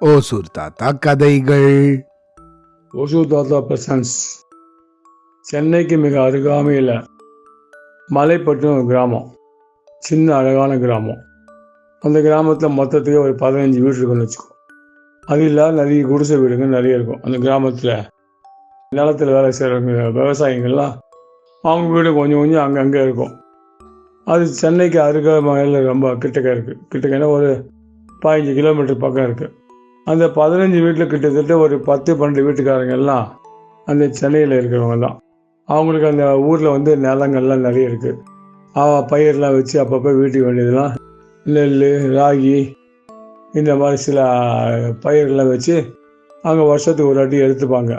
ஓசூர் தாத்தா கதைகள். ஒசு தாத்தா பிரசன்ஸ். சென்னைக்கு மிக அருகாமையில் மலைப்பட்டினம் ஒரு கிராமம். சின்ன அழகான கிராமம். அந்த கிராமத்தில் மொத்தத்துக்கு ஒரு பதினஞ்சு வீடு இருக்குன்னு வச்சுக்கோ. அது இல்லாத நிறைய குடிசை வீடுங்க நிறைய இருக்கும். அந்த கிராமத்தில் நிலத்தில் வேலை செய்கிறவங்க விவசாயிங்கள்லாம் அவங்க வீடு கொஞ்சம் கொஞ்சம் அங்கங்கே இருக்கும். அது சென்னைக்கு அருகாமையில் ரொம்ப கிட்டக்க இருக்குது கிட்டக்கன்னா ஒரு பதினஞ்சு கிலோமீட்டர் பக்கம் இருக்குது அந்த பதினஞ்சு வீட்டில் கிட்டத்தட்ட ஒரு பத்து பன்னெண்டு வீட்டுக்காரங்க எல்லாம் அந்த சென்னையில் இருக்கிறவங்க தான். அவங்களுக்கு அந்த ஊரில் வந்து நிலங்கள்லாம் நிறைய இருக்குது பயிரெலாம் வச்சு அப்பப்போ வீட்டுக்கு வேண்டியதெல்லாம் நெல் ராகி இந்த மாதிரி சில பயிரெலாம் வச்சு அங்கே வருஷத்துக்கு ஒரு வாட்டி எடுத்துப்பாங்க.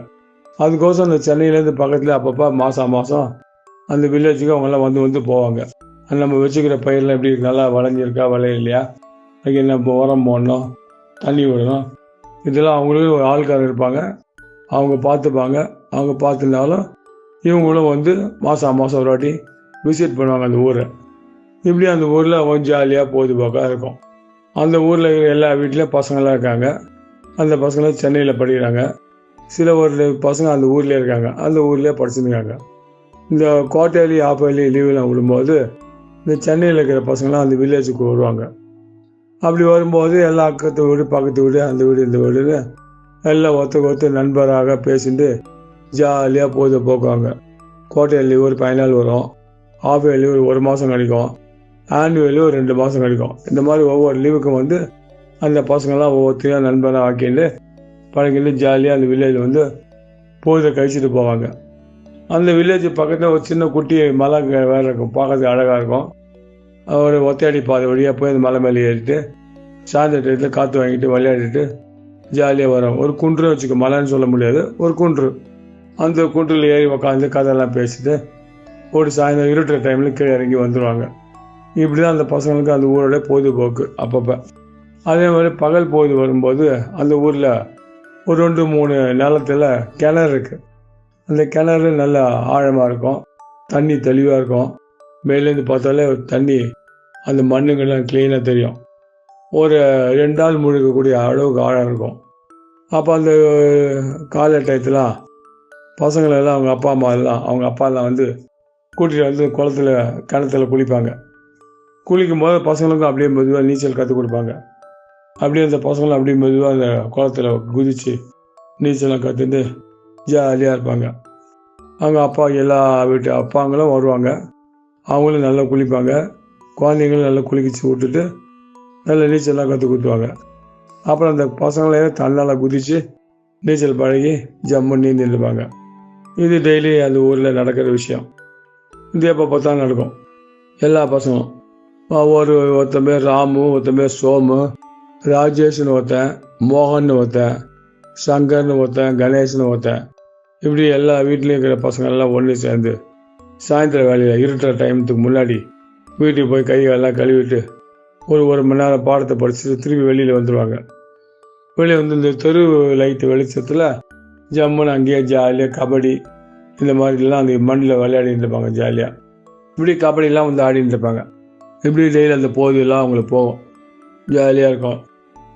அதுக்கோசம் அந்த சென்னையிலேருந்து பக்கத்தில் அப்பப்போ மாதம் மாதம் அந்த வில்லேஜுக்கு அவங்கெல்லாம் வந்து வந்து போவாங்க. நம்ம வச்சுக்கிற பயிரெலாம் எப்படி இருக்கு? நல்லா வளைஞ்சிருக்கா வளையலையா? அதுக்கு என்ன உரம் போடணும் தண்ணி விடணும். இதெல்லாம் அவங்களுக்கு ஒரு ஆள்காரர் இருப்பாங்க. அவங்க பார்த்துப்பாங்க. அவங்க பார்த்துனாலும் இவங்களும் வந்து மாதம் மாதம் ஒரு வாட்டி விசிட் பண்ணுவாங்க அந்த ஊரை. இப்படி அந்த ஊரில் கொஞ்சம் ஜாலியாக பொழுதுபோக்காக இருக்கும். அந்த ஊரில் இருக்கிற எல்லா வீட்லேயும் பசங்களாம் இருக்காங்க. அந்த பசங்களாம் சென்னையில் படிக்கிறாங்க. சில ஒரு பசங்க அந்த ஊர்லேயே இருக்காங்க. அந்த ஊர்லேயே படிச்சுருக்காங்க. இந்த குவார்டர்லி ஆஃப் லீவுலாம் விடும்போது இந்த சென்னையில் இருக்கிற பசங்களாம் அந்த வில்லேஜுக்கு வருவாங்க. அப்படி வரும்போது எல்லா அக்கத்து வீடு பக்கத்து வீடு அந்த வீடு இந்த வீடுன்னு எல்லாம் ஒருத்தருக்கு ஒருத்தர் நண்பராக பேசிட்டு ஜாலியாக பொழுது போக்குவாங்க கோட்டையில் லீவ் ஒரு பதினாலு வரும். ஆஃப் இயர் லீவ் ஒரு மாதம் கிடைக்கும் ஆனுவல் லீவ் ஒரு ரெண்டு மாதம் கிடைக்கும் இந்த மாதிரி ஒவ்வொரு லீவுக்கும் வந்து அந்த பசங்கள்லாம் ஒவ்வொருத்தரையும் நண்பராக ஆக்கிட்டு பழகிட்டு ஜாலியாக அந்த வில்லேஜில் வந்து போதை கழிச்சிட்டு போவாங்க. அந்த வில்லேஜ் பக்கத்தில் ஒரு சின்ன குட்டி மலை வேறு இருக்கும். பார்க்கறதுக்கு அழகாக இருக்கும். ஒரு ஒத்தையடி பாதை வழியாக போய் அந்த மலை மேலே ஏறிட்டு சாயந்தர டயத்தில் காற்று வாங்கிட்டு விளையாடிட்டு ஜாலியாக வரோம். ஒரு குன்று வச்சுக்கோ மலைன்னு சொல்ல முடியாது ஒரு குன்று. அந்த குன்றில் ஏறி உக்காந்து கதையெல்லாம் பேசிட்டு ஒரு சாயந்தரம் இருட்டுற டைமில் கீழே இறங்கி வந்துடுவாங்க இப்படி தான் அந்த பசங்களுக்கு அந்த ஊரோட பொழுதுபோக்கு அப்பப்போ. அதே மாதிரி பகல் பொழுது வரும்போது அந்த ஊரில் ஒரு ரெண்டு மூணு நிலத்தில் கிணறு இருக்குது அந்த கிணறு நல்லா ஆழமாக இருக்கும் தண்ணி தெளிவாக இருக்கும். மேலேருந்து பார்த்தாலே தண்ணி அந்த மண்ணுங்கெல்லாம் க்ளீனாக தெரியும். ஒரு ரெண்டு நாள் முழுக்கக்கூடிய அளவுக்கு ஆழம் இருக்கும். அப்போ அந்த காலை டயத்துலாம் பசங்களெல்லாம் அவங்க அப்பா அம்மா எல்லாம் அவங்க அப்பா எல்லாம் வந்து கூட்டிகிட்டு வந்து குளத்துல கிணத்துல குளிப்பாங்க. குளிக்கும் போது பசங்களுக்கும் அப்படியே மெதுவாக நீச்சல் கற்றுக் கொடுப்பாங்க. அப்படியே அந்த பசங்களும் அப்படியே மெதுவாக அந்த குளத்துல குதித்து நீச்சலாம் கற்றுட்டு ஜாலியாக இருப்பாங்க. அவங்க அப்பா எல்லா வீட்டு அப்பாங்களும் வருவாங்க. அவங்களும் நல்லா குளிப்பாங்க. குழந்தைங்களும் நல்லா குளிக்கிச்சு விட்டுட்டு நல்லா நீச்சல்லாம் கற்றுக் கொடுத்துவாங்க அப்புறம் அந்த பசங்களே தன்னால் குதித்து நீச்சல் பழகி ஜம்மு நீந்தி நின்றுப்பாங்க. இது டெய்லி அந்த ஊரில் நடக்கிற விஷயம். இது எப்போ பார்த்தாலும் நடக்கும். எல்லா பசங்களும். ஒரு ஒருத்தன் பேர் ராமு ஒருத்தன் பேர் சோமு ராஜேஷ்னு ஒருத்தன் மோகன் ஒருத்தன் சங்கர்னு ஒருத்தன் கணேஷ்னு ஒருத்தன். இப்படி எல்லா வீட்லேயும் இருக்கிற பசங்கள்லாம் ஒன்று சேர்ந்து சாயந்தர வேலையில் இருட்டுற டைமுக்கு முன்னாடி வீட்டுக்கு போய் கை கழுவிட்டு ஒரு ஒரு மணி நேரம் பாடத்தை படிச்சுட்டு திருப்பி வெளியில் வந்துடுவாங்க வெளியே வந்து இந்த தெரு லைட்டு வெளிச்சத்தில் ஜம்முன்னு அங்கேயே ஜாலியாக கபடி இந்த மாதிரிலாம் அந்த மண்ணில் விளையாடிட்டு இருப்பாங்க ஜாலியாக இப்படி கபடிலாம் வந்து ஆடிட்டு இருப்பாங்க இப்படி டெய்லி அந்த போதியெல்லாம் அவங்களுக்கு போகும். ஜாலியாக இருக்கும்.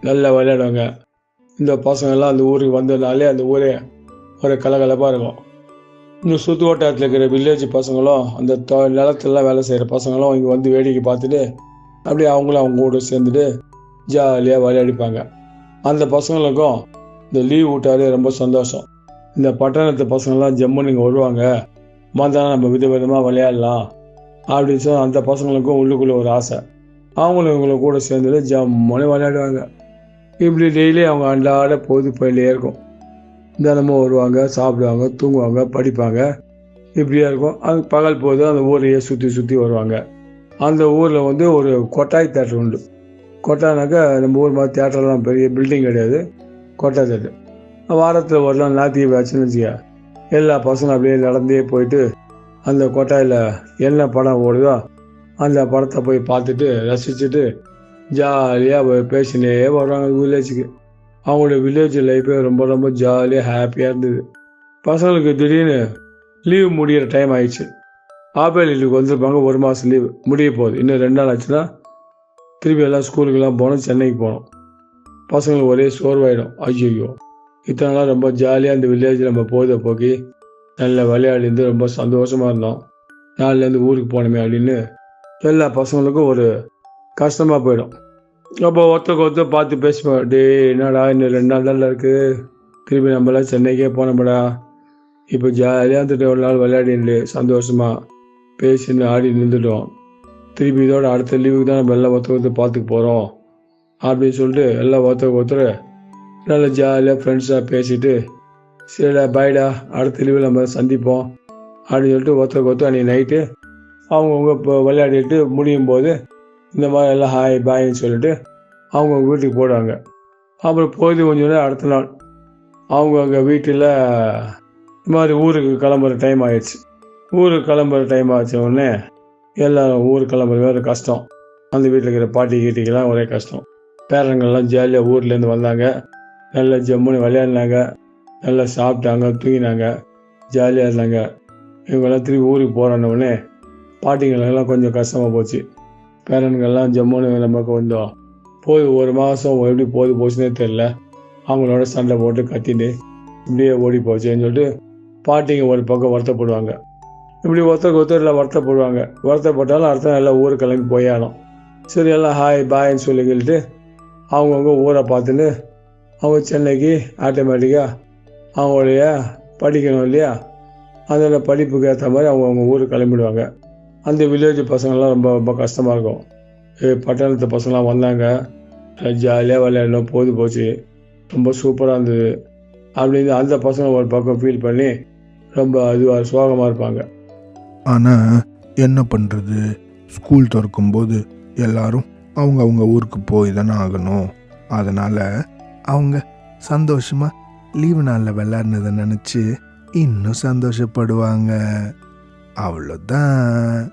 நல்லா விளையாடுவாங்க. இந்த பசங்கள்லாம் அந்த ஊருக்கு வந்ததுனாலே அந்த ஊரே ஒரு கலகலப்பாக இருக்கும். இந்த சுற்று வட்டாரத்தில் இருக்கிற வில்லேஜ் பசங்களும் அந்த தொ நிலத்துலலாம் வேலை செய்கிற பசங்களும் இங்கே வந்து வேடிக்கை பார்த்துட்டு அப்படியே அவங்களும் அவங்க கூட சேர்ந்துட்டு ஜாலியாக விளையாடிப்பாங்க அந்த பசங்களுக்கும் இந்த லீவ் விட்டாலே ரொம்ப சந்தோஷம். இந்த பட்டணத்து பசங்கள்லாம் ஜம்முன்னு இங்கே வருவாங்க. மந்தானம் நம்ம வித விதமாக விளையாடலாம். அப்படின்னு சொல்லி அந்த பசங்களுக்கும் உள்ளுக்குள்ளே ஒரு ஆசை. அவங்களும் இவங்கள கூட சேர்ந்துட்டு ஜம்முன்னு விளையாடுவாங்க. இப்படி டெய்லி அவங்க அன்றாட பொழுது போயிட்டே இருக்கும். தினமும் வருவாங்க சாப்பிடுவாங்க தூங்குவாங்க படிப்பாங்க. இப்படியா இருக்கும். அது பகல் போது அந்த ஊரையே சுற்றி சுற்றி வருவாங்க. அந்த ஊரில் வந்து ஒரு கொட்டாய் தேட்டர் உண்டு. கொட்டாய்னாக்கா நம்ம ஊர் மாதிரி தேட்டர்லாம் பெரிய பில்டிங் கிடையாது. கொட்டாய் தேட்டர். வாரத்தில் ஒரு நாள் ஞாயிற்று ஆச்சுன்னு வச்சுக்க எல்லா பசங்களும் அப்படியே நடந்தே போயிட்டு அந்த கொட்டாயில் என்ன படம் ஓடுதோ அந்த படத்தை போய் பார்த்துட்டு ரசிச்சுட்டு ஜாலியாக பேசினே வருவாங்க வில்லேஜுக்கு அவங்களோட வில்லேஜ் லைஃபே ரொம்ப ரொம்ப ஜாலியாக ஹாப்பியாக இருந்தது. பசங்களுக்கு திடீர்னு லீவ் முடியிற டைம் ஆயிடுச்சு. ஆப்பேல் லீவுக்கு வந்திருப்பாங்க ஒரு மாதம் லீவு முடிய போகுது. இன்னும் ரெண்டு நாள் ஆச்சுன்னா திருப்பி எல்லாம் ஸ்கூலுக்கெல்லாம் போனோம் சென்னைக்கு போனோம். பசங்களுக்கு ஒரே சோர்வாயிடும். ஐயோ இத்தனை நாள் ரொம்ப ஜாலியாக அந்த வில்லேஜில் நம்ம போதை போக்கி நல்லா விளையாடிந்து ரொம்ப சந்தோஷமாக இருந்தோம். நாளிலேருந்து ஊருக்கு போனோமே அப்படின்னு எல்லா பசங்களுக்கும் ஒரு கஷ்டமாக போயிடும். அப்போ ஒருத்தருக்கு ஒருத்தர் பார்த்து பேசுவேன் டே என்னடா இன்னும் ரெண்டு நாள் தான் இருக்குது திரும்பி நம்மளாம் சென்னைக்கே போனோம்டா. இப்போ ஜாலியாக இருந்துட்டு ஒரு நாள் விளையாடிட்டு சந்தோஷமாக பேசின்னு ஆடி நின்றுட்டோம். திருப்பி இதோட அடுத்த லீவுக்கு தான் நம்ம எல்லாம் ஒருத்தர் ஒருத்தர் பார்த்துக்க போகிறோம் அப்படின்னு சொல்லிட்டு எல்லாம் ஒருத்தருக்கு ஒருத்தர் நல்லா ஜாலியாக ஃப்ரெண்ட்ஸாக பேசிட்டு சரிடா பாய்டா அடுத்த லீவில் நம்ம சந்திப்போம் அப்படின்னு சொல்லிட்டு ஒருத்தருக்கு ஒருத்தர் அன்றைக்கி நைட்டு அவங்கவுங்க இப்போ விளையாடிட்டு முடியும் போது இந்த மாதிரி எல்லாம் ஹாய் பாய்ன்னு சொல்லிட்டு அவங்கவுங்க வீட்டுக்கு போடுவாங்க அப்புறம் போய் கொஞ்சம் நேரம் அடுத்த நாள் அவங்கவுங்க வீட்டில் இந்த மாதிரி ஊருக்கு கிளம்புற டைம் ஆயிடுச்சு. ஊருக்கு கிளம்புற டைம் ஆச்சு உடனே எல்லாரும் ஊருக்கு கிளம்புறது வேறு கஷ்டம். அந்த வீட்டில் இருக்கிற பாட்டி கீட்டிக்கெல்லாம் ஒரே கஷ்டம். பேரங்கள்லாம் ஜாலியாக ஊர்லேருந்து வந்தாங்க. நல்லா ஜம்முன்னு விளையாடினாங்க. நல்லா சாப்பிட்டாங்க தூங்கினாங்க. ஜாலியாக இருந்தாங்க. இவங்கெல்லாம் திரும்பி ஊருக்கு போகிற பாட்டிங்களெல்லாம் பாட்டிங்களுக்கெல்லாம் கொஞ்சம் கஷ்டமாக போச்சு. பேரன்கள்லாம் ஜம்முன்னு நமக்கு வந்தோம். போய் ஒரு மாதம் எப்படி போது போச்சுன்னே தெரில அவங்களோட சண்டை போட்டு கத்திட்டு இப்படியே ஓடி போச்சேன்னு சொல்லிட்டு பாட்டிங்க ஒரு பக்கம் வருத்தப்படுவாங்க. இப்படி ஒருத்தருக்கு ஒருத்தர் எல்லாம் வருத்தப்படுவாங்க. வருத்தப்பட்டாலும் அடுத்த நல்லா ஊர் கிளம்பி போயாலும் சரி எல்லாம் ஹாய் பாய்ன்னு சொல்லி சொல்லிட்டு அவங்கவுங்க ஊரை பார்த்துன்னு அவங்க சென்னைக்கு ஆட்டோமேட்டிக்காக அவங்களுடைய படிக்கணும் இல்லையா? அதோட படிப்புக்கு ஏற்ற மாதிரி அவங்கவுங்க ஊருக்கு கிளம்பிடுவாங்க. அந்த வில்லேஜ் பசங்கள்லாம் ரொம்ப ரொம்ப கஷ்டமாக இருக்கும். பட்டணத்து பசங்களாம் வந்தாங்க. ஜாலியாக விளையாடணும். போது போச்சு. ரொம்ப சூப்பராக இருந்தது. அப்படின்னு அந்த பசங்க ஒரு பக்கம் ஃபீல் பண்ணி ரொம்ப இதுவாக சோகமாக இருப்பாங்க. ஆனால் என்ன பண்ணுறது ஸ்கூல் திறக்கும்போது எல்லாரும் அவங்க அவங்க ஊருக்கு போய் தானே ஆகணும். அதனால் அவங்க சந்தோஷமாக லீவு நாளில் விளாட்னதை நினச்சி இன்னும் சந்தோஷப்படுவாங்க. அவ்வளோதான்